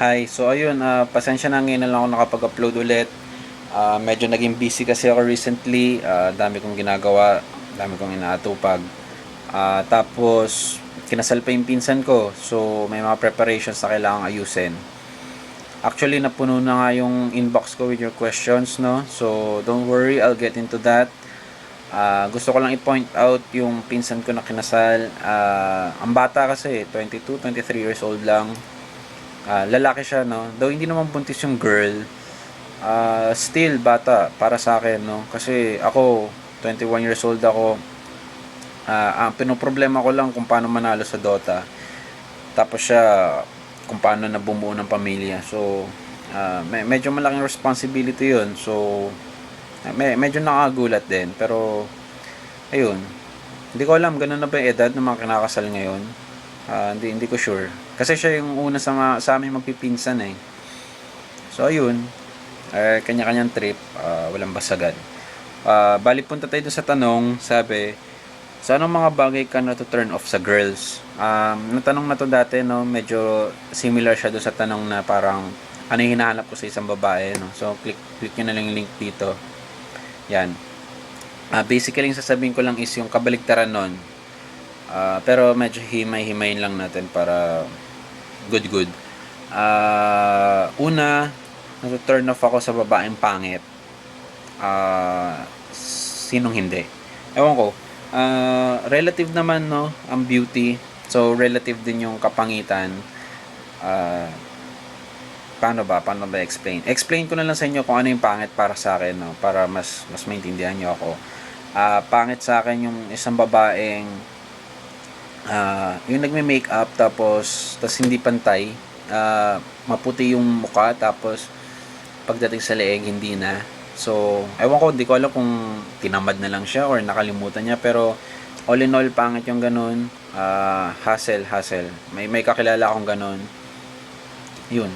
Hi, so ayun, ah, pasensya na ngayon lang ako nakapag-upload ulit. Ah, medyo naging busy kasi ako recently. Ah, dami kong ginagawa, dami kong inaatupag. Ah, tapos, kinasal pa yung pinsan ko. So, may mga preparations na kailangang ayusin. Actually, napuno na nga yung inbox ko with your questions, no? So, don't worry, I'll get into that. Ah, gusto ko lang i-point out yung pinsan ko na kinasal. Ah, ang bata kasi, 22, 23 years old lang. Ah, lalaki siya, no? Though hindi naman buntis yung girl. Ah, still, bata, para sa akin, no? Kasi ako, 21 years old ako. Ah, ang pinoproblema ko lang kung paano manalo sa Dota. Tapos siya, kung paano na bumuo ng pamilya. So, ah, me- medyo malaking responsibility yun. So, me- medyo nakagulat din. Pero, ayun. Hindi ko alam, ganun na ba yung edad ng mga kinakasal ngayon? Ah, hindi, hindi ko sure. Kasi siya yung una sa, mga, sa amin magpipinsan eh. So, ayun. Eh, kanya-kanyang trip. ah, walang basagan. Ah, bali punta tayo sa tanong. Sabi, sa anong mga bagay ka na to turn off sa girls? Um, natanong na to dati, no? Medyo similar siya doon sa tanong na parang ano yung hinahanap ko sa isang babae, no? So, click, click nyo na lang yung link dito. Yan. Ah, basically, yung sasabihin ko lang is yung kabaligtaran nun. Ah, pero medyo himay-himayin lang natin para good good. Ah, una, nag-turn off ako sa babaeng pangit. Ah, sinong hindi? Ewan ko. Ah, relative naman no, ang beauty. So relative din yung kapangitan. Ah, paano ba? Paano ba explain? Explain ko na lang sa inyo kung ano yung pangit para sa akin, no? Para mas mas maintindihan niyo ako. Ah, pangit sa akin yung isang babaeng ah yung nagme-makeup tapos tapos hindi pantay, ah, maputi yung mukha tapos pagdating sa leeg hindi na. So, ewan ko, hindi ko alam kung tinamad na lang siya or nakalimutan niya pero all in all pangit yung ganun. Ah, hassle, hassle. May may kakilala akong ganun. Yun.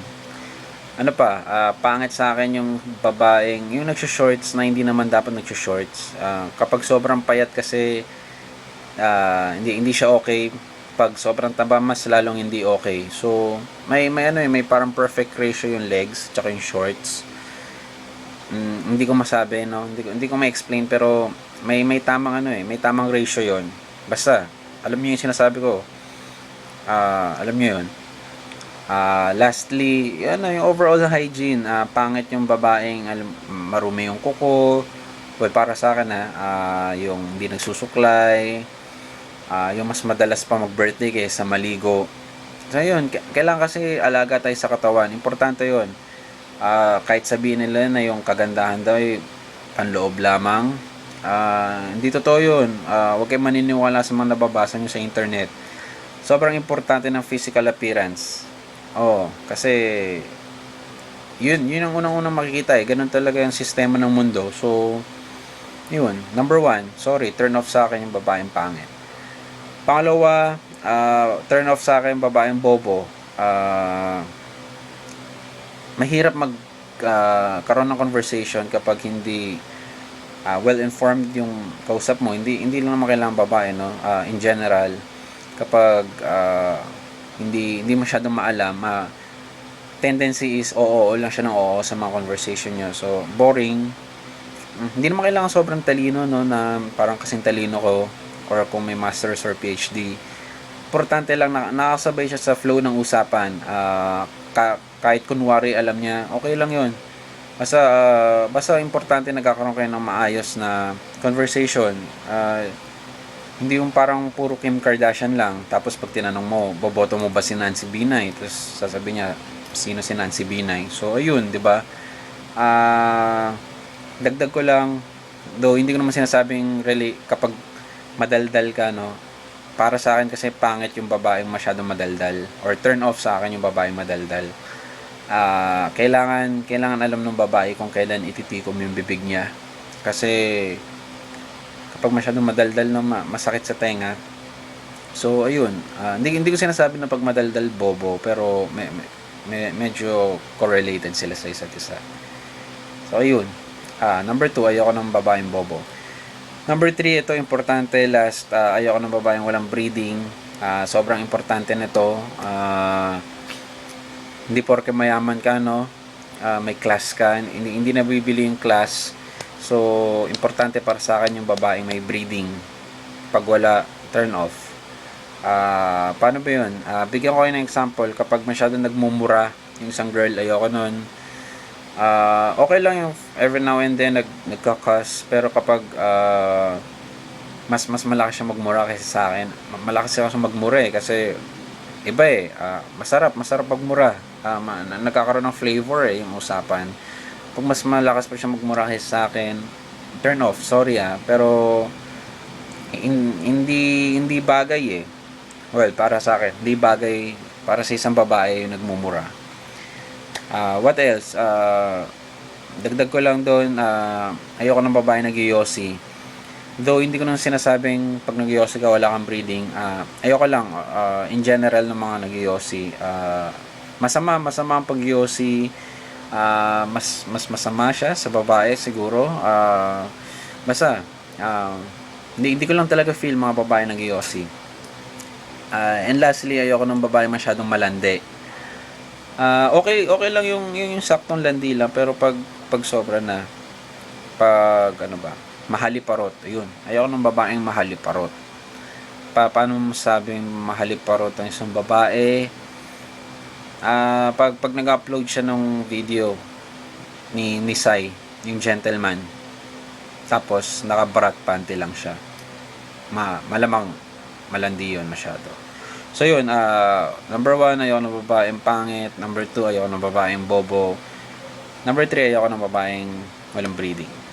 Ano pa, ah, pangit sa akin yung babaeng, yung nagsushorts na hindi naman dapat nagsushorts. Ah, kapag sobrang payat kasi ah, hindi hindi siya okay. Pag sobrang taba mas lalong hindi okay. So may may ano eh may parang perfect ratio yung legs tsaka yung shorts. Mm, hindi ko masabi no? Hindi ko hindi ko ma-explain pero may may tamang ano eh may tamang ratio yon basta alam niyo yung sinasabi ko. Ah alam niyo yun. Ah, lastly, ano yung overall hygiene, ah, pangit yung babaeng alam, marumi yung kuko. Well, para sa akin ha, ah, yung hindi nagsusuklay, ah, yung mas madalas pa mag-birthday kaysa maligo. So yun, kailangan kasi alaga tayo sa katawan. Importante yun. Ah, kahit sabihin nila na yung kagandahan daw ay panloob lamang. Ah, hindi totoo yun. Ah, huwag kayo maniniwala sa mga nababasa nyo sa internet. Sobrang importante ng physical appearance. Oo, kasi yun, yun ang unang-unang makikita eh. Ganun talaga yung sistema ng mundo. So, yun. Number one, sorry, turn off sa akin yung babaeng pangit. Pangalawa, ah, turn off sa akin babaeng bobo. Ah, mahirap mag ah, karoon ng conversation kapag hindi ah, well-informed yung kausap mo. Hindi hindi lang naman kailangan babae, no? Ah, in general, kapag ah, hindi hindi masyadong maalam, ah, tendency is oo, oo lang siya ng oo sa mga conversation niya. So, boring. Mm, Hindi naman kailangan sobrang talino, no, na parang kasing talino ko or kung may master's or PhD. Importante lang na nakasabay siya sa flow ng usapan. Ka- kahit kunwari alam niya, okay lang 'yon. Basta ah, basta importante nagkakaroon kayo ng maayos na conversation. Ah, hindi yung parang puro Kim Kardashian lang. Tapos pag tinanong mo, boboto mo ba si Nancy Binay? Tapos sasabihin niya, sino si Nancy Binay? So, ayun, di ba? Ah, dagdag ko lang, though hindi ko naman sinasabing really, kapag madaldal ka, no? Para sa akin kasi pangit yung babaeng masyadong madaldal or turn off sa akin yung babaeng madaldal. Ah, kailangan kailangan alam ng babae kung kailan ititikom yung bibig niya. Kasi kapag masyadong madaldal no, ma- masakit sa tenga. So ayun, Ah, hindi hindi ko sinasabi na pag madaldal bobo pero me- me- medyo correlated sila sa isa't isa. So ayun. Ah, number two, ayoko ng babaeng bobo. Number three, ito importante last, ah, ayoko ng babaeng walang breeding. Ah, sobrang importante nito. Ah, Hindi porke mayaman ka, no? ah, may class ka, hindi, hindi na bibili yung class. So, importante para sa akin yung babaeng may breeding. Pag wala, turn off. Ah, paano ba yun? Ah, bigyan ko kayo ng example. Kapag masyado nagmumura yung isang girl, ayoko nun. Ah, okay lang yung every now and then nag, nagkakas. Pero kapag ah, mas mas malaki siya magmura kaysa sa akin. Ma- Malakas siya sa magmura eh kasi iba eh. Ah, masarap, masarap magmura. Ah, ma- na- nagkakaroon ng flavor eh yung usapan. Pag mas malakas pa siya magmura kaysa sa akin, turn off. Sorry ah, pero hin- hindi hindi bagay eh. Well, para sa akin, hindi bagay para sa isang babae yung nagmumura. Ah, what else? Ah, dagdag ko lang doon, ah, ayoko ng babae nag-yosi. Though hindi ko nang sinasabing pag nag ka wala kang breeding, ah, ayoko lang ah, in general ng mga nag ah, masama, masama ang pag ah, mas mas masama siya sa babae siguro. Ah, basta ah, hindi, hindi ko lang talaga feel mga babae nag Ah, and lastly, ayoko ng babae masyadong malandi. Ah, okay, okay lang yung, yung, yung saktong landi lang, pero pag pag sobra na, pag ano ba, mahaliparot, ayun. Ayoko ng babaeng mahaliparot. Pa, paano mo masabing mahaliparot ang isang babae? Ah, pag pag nag-upload siya ng video ni ni Sai, yung gentleman. Tapos naka-brat panty lang siya. Ma, malamang malandi yun masyado. So yun, ah, number one, ayoko ng babaeng pangit. Number two, ayoko ng babaeng bobo. Number three, ayoko ng babaeng walang breeding.